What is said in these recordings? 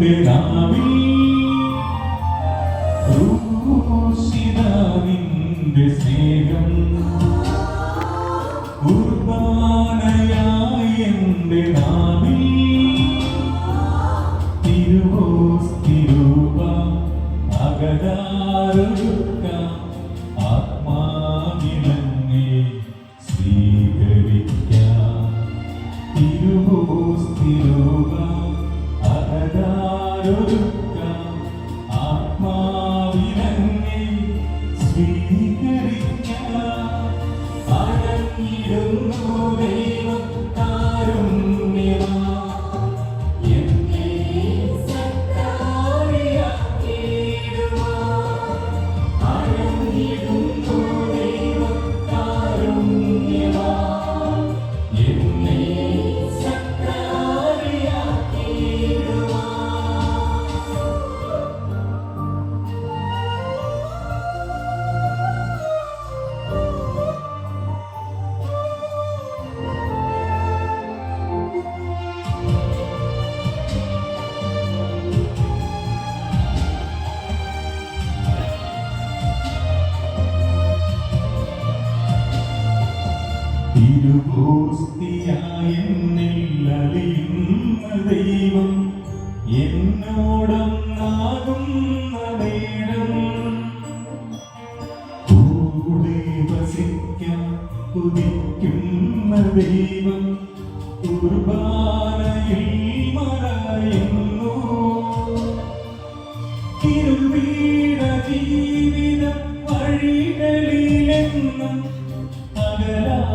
എന്റെ നാവിൽ ക്രൂശിതാവിന്റെ സ്നേഹം? കുർബാനയായി എന്റെ നാവിൽ തിരുവോസ്തിരൂപ തിരുവ ആത്മാവിലങ്ങേ തിരുവോസ്തിയായ എന്നിൽ അലിയുന്ന ദൈവം എന്നോടൊന്നാകുന്ന നേരം. കൂടെ വസിക്കാൻ കുതിക്കുന്ന ദൈവം കുർബാനയിൽ മറയുന്നു. ഇരുൾവീണ ജീവിത വഴികളിലെന്നും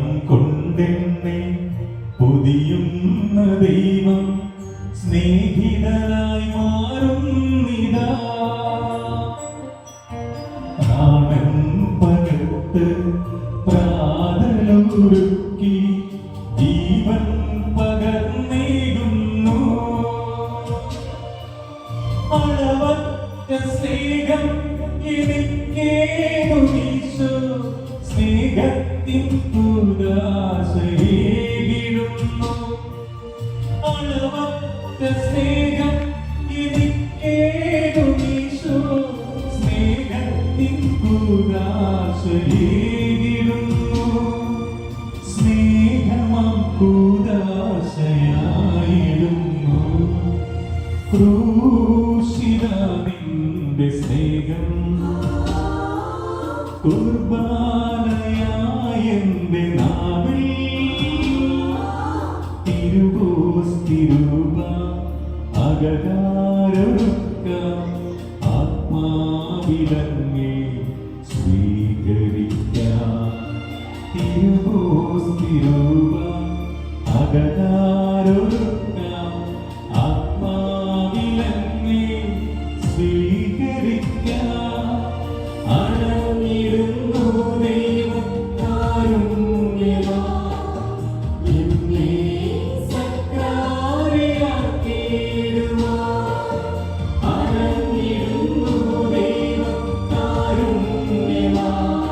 സ്നേഹം കൊണ്ടെന്നെ പുതിയുന്ന ദൈവം സ്നേഹിതനായി മാറുന്നിതാ. പകർത്ത് പ്രാതലൊരുക്കി ജീവൻ പകർന്നേകുന്നു അളവറ്റ സ്നേഹം എനിക്കേകുമീശോ സ്നേഹത്തിൻ പുരാശയേകിടുന്നു അളവറ്റ സ്നേഹം എനിക്കേകുമീശോ സ്നേഹത്തിൻ പുരാശയേകിടുന്നു സ്നേഹമാം കൂതാശയായിടുന്നു ക്രൂശിതാവിന്റെ സ്നേഹം. കുർബാനയായെന്റെ അകതാരൊരുക്ക ആത്മാവിലങ്ങേ സ്വീകരിക്കാം. തിരുവോസ്തിരൂപ അകതാരൊരുക്ക Mima.